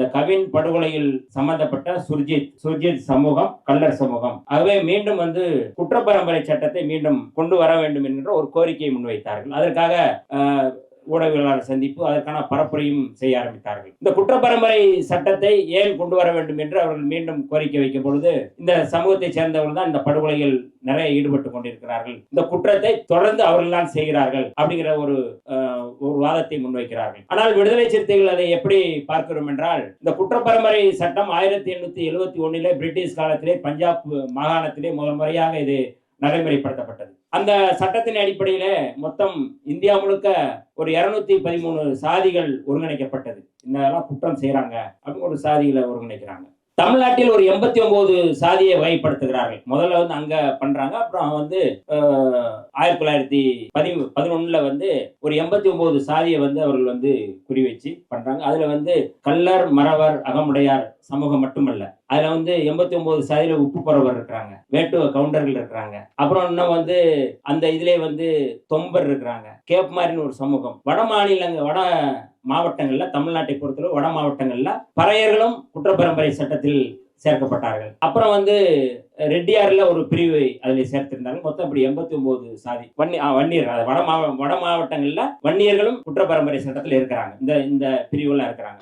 இந்த கவின் படுகொலையில் சம்பந்தப்பட்ட சுர்ஜித் சுர்ஜித் சமூகம் கல்லர் சமூகம். ஆகவே மீண்டும் வந்து குற்றப்பரம்பரை சட்டத்தை மீண்டும் கொண்டு வர வேண்டும் என்ற ஒரு கோரிக்கையை முன்வைத்தார்கள். அதற்காக அஹ், ஊடகவியலாளர் சந்திப்பு அதற்கான பரப்புரையும் செய்ய ஆரம்பித்தார்கள். இந்த குற்றப்பரம்பரை சட்டத்தை ஏன் கொண்டு வர வேண்டும் என்று அவர்கள் மீண்டும் கோரிக்கை வைக்கும் பொழுது இந்த சமூகத்தை சேர்ந்தவர்கள் தான் இந்த படுகொலையில் நிறைய ஈடுபட்டு கொண்டிருக்கிறார்கள். இந்த குற்றத்தை தொடர்ந்து அவர்கள் தான் செய்கிறார்கள் அப்படிங்கிற ஒரு ஒரு வாதத்தை முன்வைக்கிறார்கள். ஆனால் விடுதலை சிறுத்தைகள் அதை எப்படி பார்க்கிறோம் என்றால் இந்த குற்றப்பரம்பரை சட்டம் ஆயிரத்தி எண்ணூத்தி எழுபத்தி ஒன்னிலே பிரிட்டிஷ் காலத்திலே பஞ்சாப் மாகாணத்திலே முதல் முறையாக இது நடைமுறைப்படுத்தப்பட்டது. அந்த சட்டத்தின் அடிப்படையில மொத்தம் இந்தியா முழுக்க ஒரு இருநூத்தி பதிமூணு சாதிகள் ஒருங்கிணைக்கப்பட்டது. இந்த குற்றம் செய்யறாங்க அப்படின்னு ஒரு சாதிகளை ஒருங்கிணைக்கிறாங்க. தமிழ்நாட்டில் ஒரு எண்பத்தி ஒன்பது சாதியை வகைப்படுத்துகிறார்கள். முதல்ல வந்து அங்க பண்றாங்க அப்புறம் வந்து ஆயிரத்தி தொள்ளாயிரத்தி பதி பதினொன்னுல வந்து ஒரு எண்பத்தி ஒன்பது சாதியை வந்து அவர்கள் வந்து குறி வச்சு பண்றாங்க. அதுல வந்து கல்லர் மறவர் அகமுடையார் சமூகம் மட்டுமல்ல. அதுல வந்து எண்பத்தி ஒன்பது சாதியில உப்பு பறவர் இருக்கிறாங்க வேட்டுவ கவுண்டர்கள் இருக்கிறாங்க. அப்புறம் இன்னும் வந்து அந்த இதுல வந்து தொம்பர் இருக்கிறாங்க கேப்மாரின்னு ஒரு சமூகம். வட மாநிலங்க வட மாவட்டங்களில் தமிழ்நாட்டை பொறுத்தவரை வட மாவட்டங்களில் பறையர்களும் குற்றப்பரம்பரை சட்டத்தில் சேர்க்கப்பட்டார்கள். அப்புறம் வந்து ரெட்டியாரில் ஒரு பிரிவு அதில் சேர்த்திருந்தாங்க மொத்தம் இப்படி எண்பத்தி ஒன்பது சாதி வன்னி வன்னியர் வட மாவ வட மாவட்டங்களில் வன்னியர்களும் குற்றப்பரம்பரை சட்டத்தில் இருக்கிறாங்க. இந்த இந்த பிரிவுலாம் இருக்கிறாங்க.